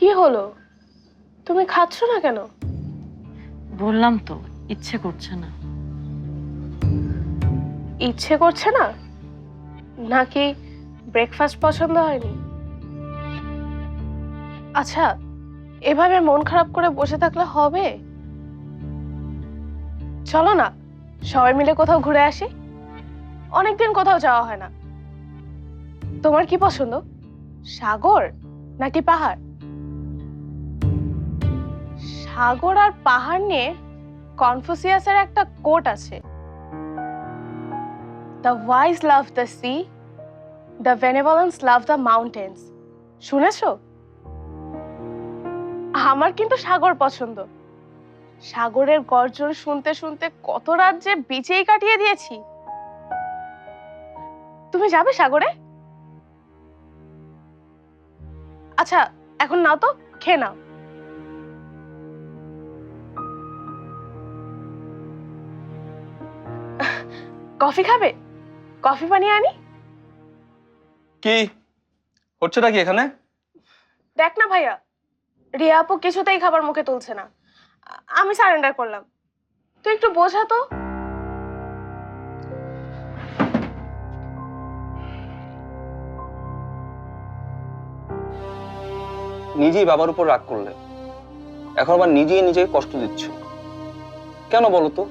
কি হলো? তুমি খাচ্ছ না কেন? বললাম তো ইচ্ছে করছে না। ইচ্ছে করছে না? নাকি ব্রেকফাস্ট পছন্দ হয়নি? আচ্ছা এভাবে মন খারাপ করে বসে থাকলে হবে? চলো না সবাই মিলে কোথাও ঘুরে আসি। অনেকদিন কোথাও যাওয়া হয় না। তোমার কি পছন্দ? সাগর নাকি পাহাড়? সাগর আর পাহাড় নিয়ে কনফুসিয়াসের একটা কোট আছে। The wise love the sea the benevolence love the mountains শুনেছো? আমার কিন্তু সাগর পছন্দ। সাগরের গর্জন শুনতে শুনতে কত রাত যে বিচেই কাটিয়ে দিয়েছি। তুমি যাবে সাগরে? আচ্ছা এখন নাও তো, খেয়ে নাও। কফি খাবে? কফি বানিয়ে আনি। কি? হচ্ছেটা কি এখানে? দেখ না ভাইয়া রিয়া আপু কিছুতেই খাবার মুখে তুলছে না। আমি সারেন্ডার করলাম। তুই একটু বোঝা তো। নিজেই বাবার উপর রাগ করলে। এখন আবার নিজেই নিজেকে কষ্ট দিচ্ছ। কেন বলো তো?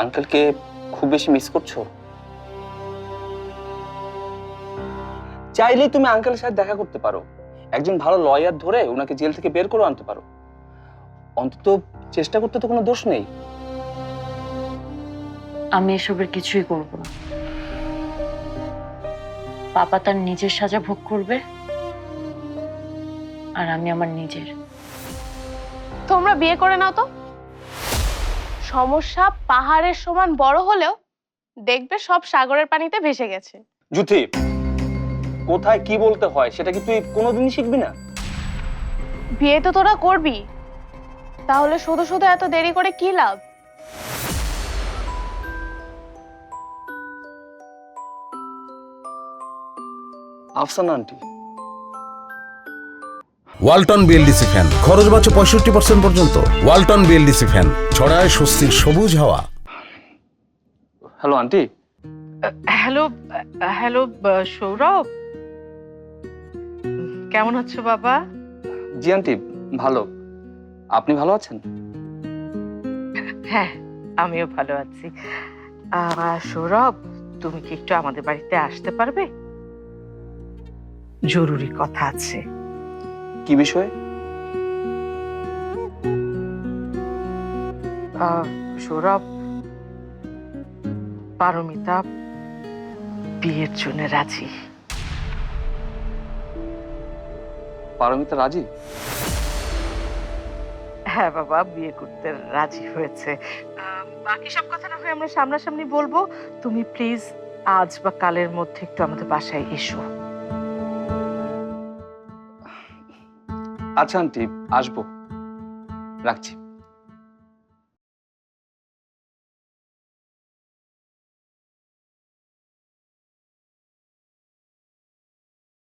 আঙ্কেলকে খুব বেশি মিস করছ? চাইলেই তুমি আঙ্কেলের সাথে দেখা করতে পারো। একজন ভালো লয়ার ধরে ওনাকে জেল থেকে বের করে আনতে পারো। অন্তত চেষ্টা করতে তো কোনো দোষ নেই। আমি এসবের কিছুই করব না। পাপা তার নিজের সাজা ভোগ করবে আর আমি আমার নিজের। তোমরা বিয়ে করে নাও তো। সমস্যা পাহাড়ের সমান বড় হলেও দেখবে সব সাগরের পানিতে ভেসে গেছে। জুথি কোথায় কি বলতে হয় সেটা কি তুই কোনোদিনই শিখবি না? বিয়ে তো তোরা করবি। তাহলে শুধু শুধু এত দেরি করে কি লাভ? Afsana aunty Walton BLDC fan. খরচ বাঁচো পঁয়ষট্টি পার্সেন্ট পর্যন্ত। ওয়ালটন বিএলডিসি ফ্যান ছড়ায় স্বস্তির সবুজ হাওয়া। Hello aunty hello hello Sourav কেমন আছো বাবা? জি আন্টি ভালো। আপনি ভালো আছেন? হ্যাঁ আমিও ভালো আছি। আহ, সৌরভ তুমি কি একটু আমাদের বাড়িতে আসতে পারবে? জরুরি কথা আছে। কি বিষয়ে? সৌরভ পারমিতা বিয়ের জন্য রাজি। পারমিতা রাজি? হ্যাঁ বাবা বিয়ে করতে রাজি হয়েছে। বাকি সব কথা না হয় আমরা সামনাসামনি বলব। তুমি প্লিজ আজ বা কালের মধ্যে একটু আমাদের বাসায় এসো। আচ্ছা আন্টি আসব। রাখছি।